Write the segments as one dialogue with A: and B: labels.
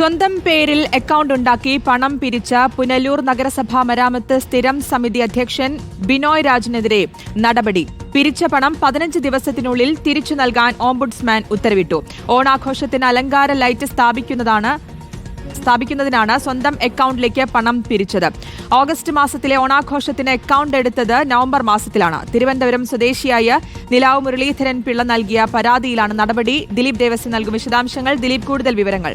A: സ്വന്തം പേരിൽ അക്കൗണ്ട് ഉണ്ടാക്കി പണം പിരിച്ച പുനലൂർ നഗരസഭാ മരാമത്ത് സ്ഥിരം സമിതി അധ്യക്ഷൻ ബിനോയ് രാജിനെതിരെ നടപടി. പിരിച്ച പണം പതിനഞ്ച് ദിവസത്തിനുള്ളിൽ തിരിച്ചു നൽകാൻ ഓംബുഡ്സ്മാൻ ഉത്തരവിട്ടു. ഓണാഘോഷത്തിന് അലങ്കാര ലൈറ്റ് സ്ഥാപിക്കുന്നതാണ് സ്ഥാപിക്കുന്നതിനാണ് സ്വന്തം അക്കൗണ്ടിലേക്ക് പണം പിരിച്ചത്. ഓഗസ്റ്റ് മാസത്തിലെ ഓണാഘോഷത്തിന് അക്കൗണ്ട് എടുത്തത് നവംബർ മാസത്തിലാണ്. തിരുവനന്തപുരം സ്വദേശിയായ നിലാവ് മുരളീധരൻ പിള്ള നൽകിയ പരാതിയിലാണ് നടപടി. ദിലീപ് ദേവസ്വം നൽകും വിശദാംശങ്ങൾ. ദിലീപ് കൂടുതൽ വിവരങ്ങൾ.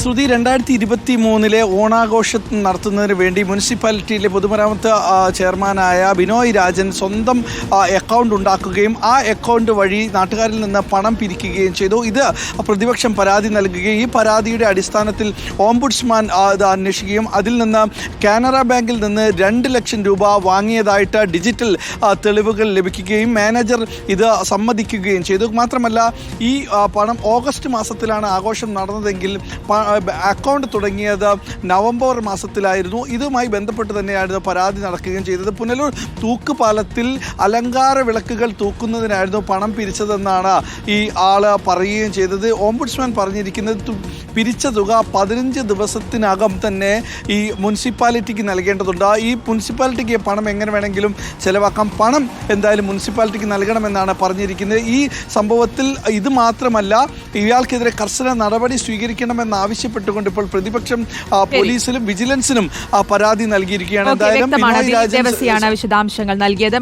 B: ശ്രുതി രണ്ടായിരത്തി ഇരുപത്തി മൂന്നിലെ ഓണാഘോഷം നടത്തുന്നതിന് വേണ്ടി മുനിസിപ്പാലിറ്റിയിലെ പൊതുമരാമത്ത് ചെയർമാനായ ബിനോയ് രാജൻ സ്വന്തം അക്കൗണ്ട് ഉണ്ടാക്കുകയും ആ അക്കൗണ്ട് വഴി നാട്ടുകാരിൽ നിന്ന് പണം പിരിക്കുകയും ചെയ്തു. ഇത് പ്രതിപക്ഷം പരാതി നൽകുകയും ഈ പരാതിയുടെ അടിസ്ഥാനത്തിൽ ഓംബുഡ്സ്മാൻ ഇത് അന്വേഷിക്കുകയും അതിൽ നിന്ന് കാനറ ബാങ്കിൽ നിന്ന് രണ്ട് ലക്ഷം രൂപ വാങ്ങിയതായിട്ട് ഡിജിറ്റൽ തെളിവുകൾ ലഭിക്കുകയും മാനേജർ ഇത് സമ്മതിക്കുകയും ചെയ്തു. മാത്രമല്ല ഈ പണം ഓഗസ്റ്റ് മാസത്തിലാണ് ആഘോഷം നടന്നതെങ്കിൽ അക്കൗണ്ട് തുടങ്ങിയത് നവംബർ മാസത്തിലായിരുന്നു. ഇതുമായി ബന്ധപ്പെട്ട് തന്നെയായിരുന്നു പരാതി നടക്കുകയും ചെയ്തത്. പുനലൂർ തൂക്കുപാലത്തിൽ അലങ്കാര വിളക്കുകൾ തൂക്കുന്നതിനായിരുന്നു പണം പിരിച്ചതെന്നാണ് ഈ ആൾ പറയുകയും ചെയ്തത്. ഓംബുഡ്സ്മാൻ പറഞ്ഞിരിക്കുന്നത് പിരിച്ച തുക പതിനഞ്ച് ദിവസത്തിനകം തന്നെ ഈ മുനിസിപ്പാലിറ്റിക്ക് നൽകേണ്ടതുണ്ട്. ഈ മുനിസിപ്പാലിറ്റിക്ക് പണം എങ്ങനെ വേണമെങ്കിലും ചിലവാക്കാം. പണം എന്തായാലും മുനിസിപ്പാലിറ്റിക്ക് നൽകണമെന്നാണ് പറഞ്ഞിരിക്കുന്നത്. ഈ സംഭവത്തിൽ ഇത് മാത്രമല്ല ഇയാൾക്കെതിരെ കർശന നടപടി സ്വീകരിക്കണമെന്ന് ആവശ്യപ്പെട്ടുകൊണ്ട് ഇപ്പോൾ പ്രതിപക്ഷം പോലീസിലും വിജിലൻസിനും പരാതി നൽകിയിരിക്കുകയാണ്.
A: എന്തായാലും വിശദാംശങ്ങൾ നൽകിയത്.